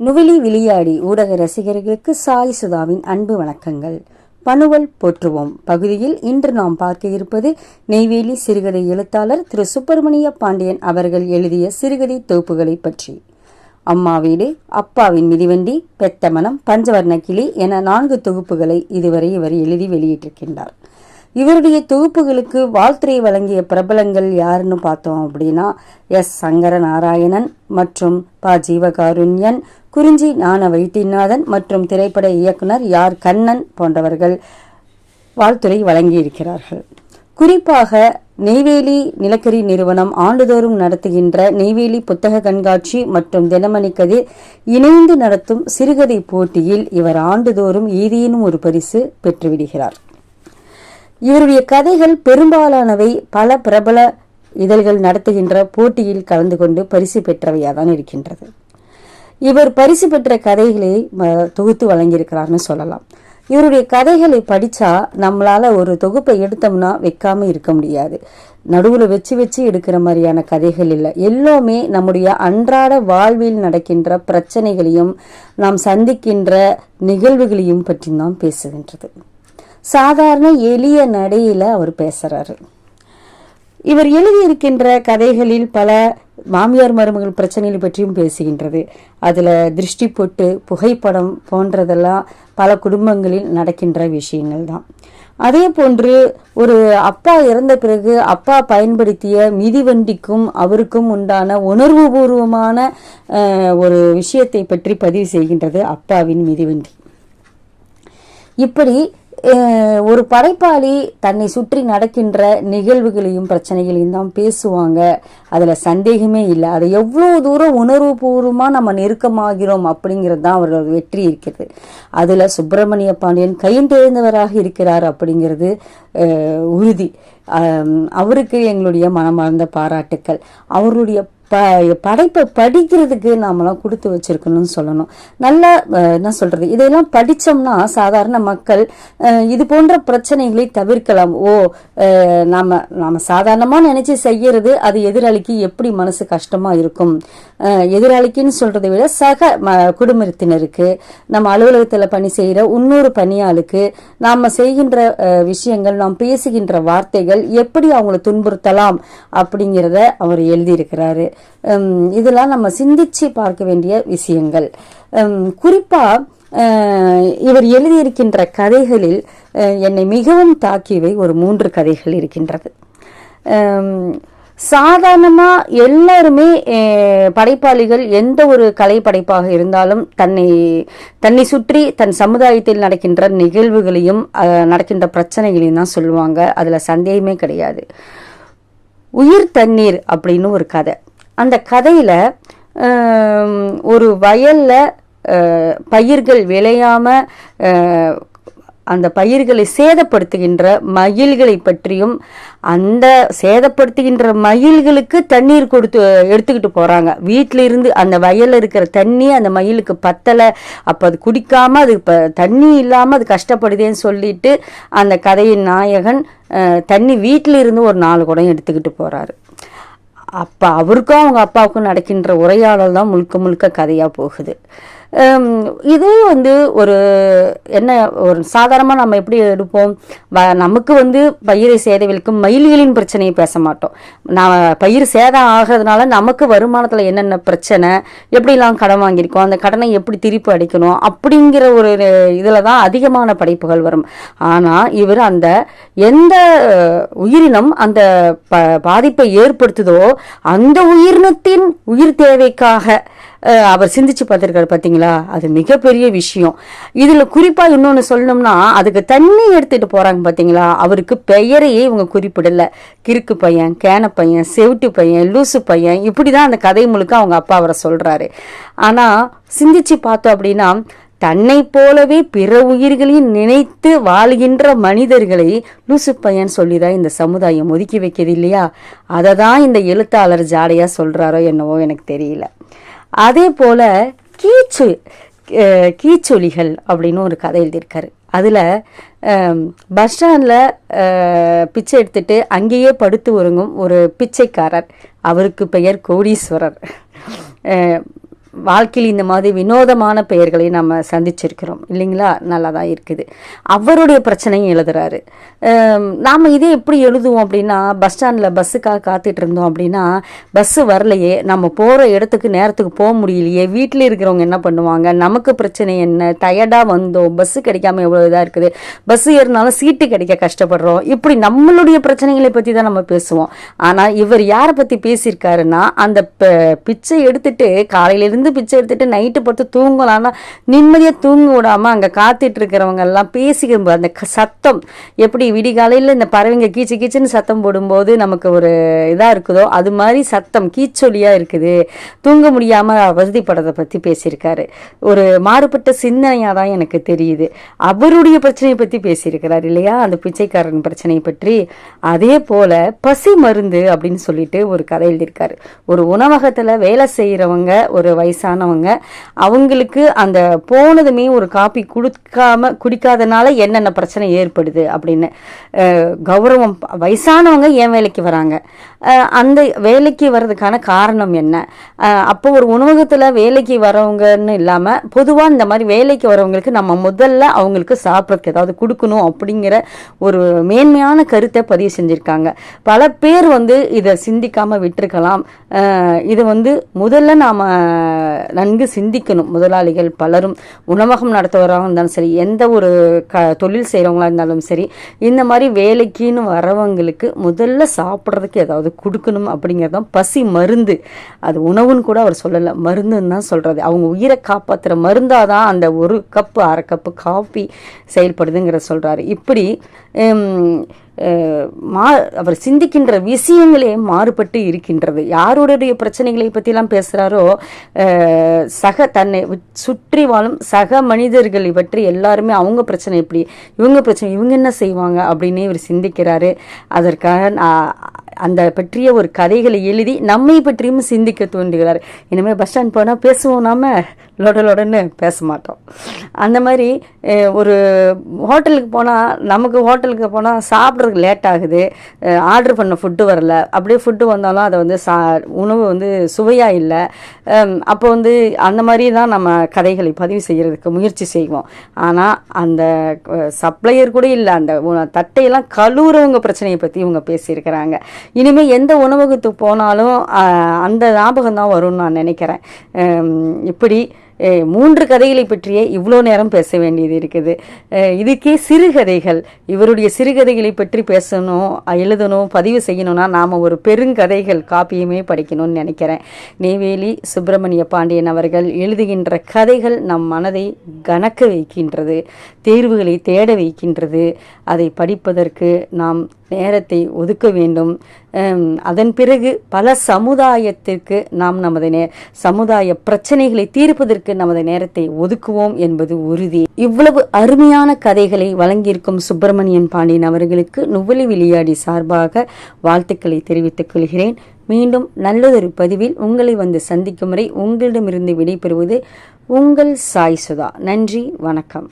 நுவிலி விளையாடி ஊடக ரசிகர்களுக்கு சாய் சுதாவின் அன்பு வணக்கங்கள். பணுவல் போற்றுவோம். பகுதியில் இன்று நாம் பார்க்க இருப்பது நெய்வேலி சிறுகதை எழுத்தாளர் திரு சுப்பிரமணிய பாண்டியன் அவர்கள் எழுதிய சிறுகதை தொகுப்புகளை பற்றி. அம்மா வீடு அப்பாவின் மிதிவண்டி பெத்தமனம் பஞ்சவர்ண கிளி என நான்கு தொகுப்புகளை இதுவரை இவர் எழுதி வெளியிட்டிருக்கின்றார். இவருடைய தொகுப்புகளுக்கு வாழ்த்துறை வழங்கிய பிரபலங்கள் யாருன்னு பார்த்தோம் அப்படின்னா எஸ். சங்கர நாராயணன் மற்றும் ப. ஜீவகாருண்யன் குறிஞ்சி ஞான வைத்தியநாதன் மற்றும் திரைப்பட இயக்குனர் யார் கண்ணன் போன்றவர்கள் வாழ்த்துறை வழங்கியிருக்கிறார்கள். குறிப்பாக நெய்வேலி நிலக்கரி நிறுவனம் ஆண்டுதோறும் நடத்துகின்ற நெய்வேலி புத்தக கண்காட்சி மற்றும் தினமணி கதிர் இணைந்து நடத்தும் சிறுகதை போட்டியில் இவர் ஆண்டுதோறும் ஏதேனும் ஒரு பரிசு பெற்றுவிடுகிறார். இவருடைய கதைகள் பெரும்பாலானவை பல பிரபல இதழ்கள் நடத்துகின்ற போட்டியில் கலந்து கொண்டு பரிசு பெற்றவையாக தான் இருக்கின்றது. இவர் பரிசு பெற்ற கதைகளை தொகுத்து வழங்கியிருக்கிறார்னு சொல்லலாம். இவருடைய கதைகளை படித்தா நம்மளால் ஒரு தொகுப்பை எடுத்தோம்னா வைக்காமல் இருக்க முடியாது. நடுவில் வச்சு வச்சு எடுக்கிற மாதிரியான கதைகள் இல்லை. எல்லாமே நம்முடைய அன்றாட வாழ்வில் நடக்கின்ற பிரச்சனைகளையும் நாம் சந்திக்கின்ற நிகழ்வுகளையும் பற்றி தான் பேசுகின்றது. சாதாரண எளிய நடையில் அவர் பேசுகிறாரு இவர் எழுதியிருக்கின்ற கதைகளில் பல மாமியார் மருமகள் பிரச்சனைகள் பற்றியும் பேசுகின்றது. அதில் திருஷ்டி பொட்டு புகைப்படம் போன்றதெல்லாம் பல குடும்பங்களில் நடக்கின்ற விஷயங்கள் தான். அதே போன்று ஒரு அப்பா இறந்த பிறகு அப்பா பயன்படுத்திய மிதிவண்டிக்கும் அவருக்கும் உண்டான உணர்வுபூர்வமான பூர்வமான ஒரு விஷயத்தை பற்றி பதிவு செய்கின்றது அப்பாவின் மிதிவண்டி இப்படி ஒரு படைப்பாளி தன்னை சுற்றி நடக்கின்ற நிகழ்வுகளையும் பிரச்சனைகளையும் தான் பேசுவாங்க. அதில் சந்தேகமே இல்லை. அதை எவ்வளோ தூரம் உணர்வுபூர்வமாக நம்ம நெருக்கமாகிறோம் அப்படிங்கிறது தான் அவரோட வெற்றி இருக்கிறது. அதில் சுப்பிரமணிய பாண்டியன் கைந்தெழுந்தவராக இருக்கிறார் அப்படிங்கிறது உறுதி. அவருக்கு எங்களுடைய மனமார்ந்த பாராட்டுக்கள். அவருடைய ப படைப்பை படிக்கிறதுக்கு நாமெல்லாம் கொடுத்து வச்சுருக்கணும்னு சொல்லணும். நல்லா என்ன சொல்கிறது இதையெல்லாம் படித்தோம்னா சாதாரண மக்கள் இது போன்ற பிரச்சனைகளை தவிர்க்கலாம். ஓ நாம் நாம சாதாரணமாக நினச்சி செய்கிறது அது எதிராளிக்கு எப்படி மனசு கஷ்டமாக இருக்கும்? எதிராளிக்குன்னு சொல்கிறத விட சக ம- குடும்பத்தினருக்கு நம்ம அலுவலகத்தில் பணி செய்கிற இன்னொரு பணியாளுக்கு நாம் செய்கின்ற விஷயங்கள் நாம் பேசுகின்ற வார்த்தைகள் எப்படி அவங்களை துன்புறுத்தலாம் அப்படிங்கிறத அவர் எழுதியிருக்கிறாரு. இதெல்லாம் நம்ம சிந்திச்சு பார்க்க வேண்டிய விஷயங்கள். உம், குறிப்பா இவர் எழுதியிருக்கின்ற கதைகளில் அஹ், என்னை மிகவும் தாக்கியவை ஒரு மூன்று கதைகள் இருக்கின்றது. உம், சாதாரணமா எல்லாருமே அஹ், படைப்பாளிகள் எந்த ஒரு கலை படைப்பாக இருந்தாலும் தன்னை தன்னை சுற்றி தன் சமுதாயத்தில் நடக்கின்ற நிகழ்வுகளையும் அஹ், நடக்கின்ற பிரச்சனைகளையும் தான் சொல்லுவாங்க. அதுல சந்தேகமே கிடையாது. உயிர் தண்ணீர் அப்படின்னு ஒரு கதை. அந்த கதையில் ஒரு வயலில் பயிர்கள் விளையாமல் அந்த பயிர்களை சேதப்படுத்துகின்ற மயில்களை பற்றியும் அந்த சேதப்படுத்துகின்ற மயில்களுக்கு தண்ணீர் கொடுத்து எடுத்துக்கிட்டு போகிறாங்க வீட்டிலிருந்து அந்த வயலில் இருக்கிற தண்ணி அந்த மயிலுக்கு பத்தலை. அப்போ அது குடிக்காமல் அது இப்போ தண்ணி இல்லாமல் அது கஷ்டப்படுதேன்னு சொல்லிட்டு அந்த கதையின் நாயகன் தண்ணி வீட்டிலிருந்து ஒரு நாலு குடம் எடுத்துக்கிட்டு போகிறாரு அப்போ அவருக்கும் அவங்க அப்பாவுக்கும் நடக்கின்ற உரையாடல் தான் முழுக்க முழுக்க கதையாக போகுது. இதே வந்து ஒரு என்ன ஒரு சாதாரணமாக நம்ம எப்படி எடுப்போம்? வ- நமக்கு வந்து பயிரை சேதவில்க்கும் மயில்களின் பிரச்சனையை பேச மாட்டோம். நான் பயிர் சேதம் ஆகிறதுனால நமக்கு வருமானத்தில் என்னென்ன பிரச்சனை எப்படிலாம் கடன் வாங்கியிருக்கோம் அந்த கடனை எப்படி திருப்பி அடிக்கணும் அப்படிங்கிற ஒரு இதில் தான் அதிகமான படைப்புகள் வரும். ஆனால் இவர் அந்த எந்த உயிரினம் அந்த ப பாதிப்பை ஏற்படுத்துதோ அந்த உயிரினத்தின் உயிர் தேவைக்காக அவர் சிந்திச்சு பார்த்துருக்காரு பார்த்தீங்களா அது மிகப்பெரிய விஷயம். இதில் குறிப்பாக இன்னொன்று சொல்லணும்னா அதுக்கு தண்ணி எடுத்துகிட்டு போகிறாங்க பார்த்தீங்களா அவருக்கு பெயரையே இவங்க குறிப்பிடலை. கிறுக்கு பையன் கேன பையன் செவிட்டு பையன் லூசு பையன் இப்படி தான் அந்த கதை முழுக்க அவங்க அப்பா அவரை சொல்கிறாரு ஆனால் சிந்திச்சு பார்த்தோம் அப்படின்னா தன்னை போலவே பிற உயிர்களையும் நினைத்து வாழ்கின்ற மனிதர்களை லூசு பையன் சொல்லிதான் இந்த சமுதாயம் ஒதுக்கி வைக்கிறது இல்லையா? அதை தான் இந்த எழுத்தாளர் ஜாடையாக சொல்கிறாரோ என்னவோ எனக்கு தெரியல. அதே போல கீச்சு கீச்சொலிகள் அப்படின்னு ஒரு கதை எழுதியிருக்காரு. அதில் பஸ் ஸ்டாண்டில் பிச்சை எடுத்துட்டு அங்கேயே படுத்து உறங்கும் ஒரு பிச்சைக்காரர். அவருக்கு பெயர் கோடீஸ்வரர். வாழ்க்கையில் இந்த மாதிரி வினோதமான பெயர்களை நம்ம சந்திச்சிருக்கிறோம். இல்லைங்களா? நல்லா தான் இருக்குது. அவருடைய பிரச்சனையும் எழுதுறாரு. நாம் இதே எப்படி எழுதுவோம் அப்படின்னா பஸ் ஸ்டாண்டில் பஸ்ஸுக்காக காத்துட்டு இருந்தோம் அப்படின்னா பஸ்ஸு வரலையே நம்ம போகிற இடத்துக்கு நேரத்துக்கு போக முடியலையே வீட்டில் இருக்கிறவங்க என்ன பண்ணுவாங்க? நமக்கு பிரச்சனை என்ன? டயர்டாக வந்தோம். பஸ்ஸு கிடைக்காம எவ்வளோ இதாக இருக்குது? பஸ் ஏறினாலும் சீட்டு கிடைக்க கஷ்டப்படுறோம். இப்படி நம்மளுடைய பிரச்சனைகளை பற்றி தான் நம்ம பேசுவோம். ஆனால் இவர் யாரை பற்றி பேசியிருக்காருன்னா அந்த ப- பிச்சை எடுத்துட்டு காலையிலேருந்து பிச்சை எடுத்துட்டு நைட்டு படுத்து தூங்கலாம்னா நிம்மதியாக தூங்க விடாமல் அங்கே காத்துட்டு இருக்கிறவங்க எல்லாம் பேசிக்கும் அந்த சத்தம் எப்படி விடிகாலையில் இந்த பறவைங்க கீச்சு கீச்சுன்னு சத்தம் போடும்போது நமக்கு ஒரு இதாக இருக்குதோ அது மாதிரி சத்தம் கீச்சொலியாக இருக்குது. தூங்க முடியாமல் அவதிப்படுறதை பற்றி பேசியிருக்காரு. ஒரு மாறுபட்ட சிந்தனையாக தான் எனக்கு தெரியுது. அவருடைய பிரச்சனையை பற்றி பேசியிருக்கிறார் இல்லையா? அந்த பிச்சைக்காரன் பிரச்சனையை பற்றி. அதே போல பசி மருந்து அப்படின்னு சொல்லிட்டு ஒரு கதை எழுதியிருக்காரு. ஒரு உணவகத்தில் வேலை செய்கிறவங்க ஒரு வயசு வயசானவங்க அவங்களுக்கு அந்த போனதுமே ஒரு காப்பி கொடுக்காம குடிக்காதனால என்னென்ன பிரச்சனை ஏற்படுது அப்படின்னு கௌரவம் வயசானவங்க ஏன் வேலைக்கு வராங்க? அந்த வேலைக்கு வர்றதுக்கான காரணம் என்ன? அப்போ ஒரு உணவகத்தில் வேலைக்கு வரவங்கன்னு இல்லாமல் பொதுவாக இந்த மாதிரி வேலைக்கு வரவங்களுக்கு நம்ம முதல்ல அவங்களுக்கு சாப்பிட்றதுக்கு ஏதாவது கொடுக்கணும் அப்படிங்கிற ஒரு மேன்மையான கருத்தை பதிவு செஞ்சுருக்காங்க. பல பேர் வந்து இதை சிந்திக்காமல் விட்டுருக்கலாம். இதை இது வந்து முதல்ல நாம் நன்கு சிந்திக்கணும். முதலாளிகள் பலரும் உணவகம் நடத்துவராக இருந்தாலும் சரி எந்த ஒரு க தொழில் செய்கிறவங்களா இருந்தாலும் சரி இந்த மாதிரி வேலைக்குன்னு வரவங்களுக்கு முதல்ல சாப்பிட்றதுக்கு ஏதாவது கொடுக்கணும் அப்படிங்கிறது தான் பசி மருந்து. அது உணவுன்னு கூட அவர் சொல்லலை மருந்துன்னு தான் சொல்கிறது அவங்க உயிரை காப்பாற்றுற மருந்தாக தான் அந்த ஒரு கப்பு அரை கப்பு காஃபி செயல்படுதுங்கிற சொல்கிறாரு இப்படி மா அவர் சிந்திக்கின்ற விஷயங்களே மாறுபட்டு இருக்கின்றது. யாருடைய பிரச்சனைகளை பற்றிலாம் பேசுகிறாரோ சக தன்னை சுற்றி வாழும் சக மனிதர்களை பற்றி எல்லாருமே அவங்க பிரச்சனை எப்படி இவங்க பிரச்சனை இவங்க என்ன செய்வாங்க அப்படின்னு இவர் சிந்திக்கிறாரு. அதற்காக அந்த பற்றிய ஒரு கதைகளை எழுதி நம்மை பற்றியும் சிந்திக்க தூண்டுகிறார். இனிமேல் பஸ் ஸ்டாண்ட் போனால் பேசுவோம் நாம. லொட லொடன்னு பேச மாட்டோம் அந்த மாதிரி ஒரு ஹோட்டலுக்கு போனால் நமக்கு ஹோட்டலுக்கு போனால் சாப்பிட்றதுக்கு லேட் ஆகுது ஆர்டர் பண்ண ஃபுட்டு வரல. அப்படியே ஃபுட்டு வந்தாலும் அதை வந்து சா உணவு வந்து சுவையாக இல்லை. அப்போ வந்து அந்த மாதிரி தான் நம்ம கதைகளை பதிவு செய்கிறதுக்கு முயற்சி செய்வோம். ஆனால் அந்த சப்ளையர் கூட இல்லை. அந்த உண- தட்டையெல்லாம் கழுவுறவங்க பிரச்சனையை பற்றி இவங்க பேசியிருக்கிறாங்க. இனிமேல் எந்த உணவகத்துக்கு போனாலும் அந்த ஞாபகம் தான் வரும்னு நான் நினைக்கிறேன். இப்படி மூன்று கதைகளை பற்றியே இவ்வளோ நேரம் பேச வேண்டியது இருக்குது. இதுக்கே சிறுகதைகள் இவருடைய சிறுகதைகளை பற்றி பேசணும் எழுதணும் பதிவு செய்யணும்னா நாம் ஒரு பெருங்கதைகள் காப்பியுமே படிக்கணும்னு நினைக்கிறேன். நெய்வேலி சுப்பிரமணிய பாண்டியன் அவர்கள் எழுதுகின்ற கதைகள் நம் மனதை கனக்க வைக்கின்றது தேர்வுகளை தேட வைக்கின்றது. அதை படிப்பதற்கு நாம் நேரத்தை ஒதுக்க வேண்டும். அதன் பிறகு பல சமுதாயத்திற்கு நாம் நமது நே சமுதாய பிரச்சனைகளை தீர்ப்பதற்கு நமது நேரத்தை ஒதுக்குவோம் என்பது உறுதி. இவ்வளவு அருமையான கதைகளை வழங்கியிருக்கும் சுப்பிரமணியன் பாண்டியன் அவர்களுக்கு நுவலி விளையாடி சார்பாக வாழ்த்துக்களை தெரிவித்துக் கொள்கிறேன். மீண்டும் நல்லதொரு பதிவில் உங்களை வந்து சந்திக்கும் வரை உங்களிடமிருந்து விடைபெறுவது உங்கள் சாய் சுதா. நன்றி வணக்கம்.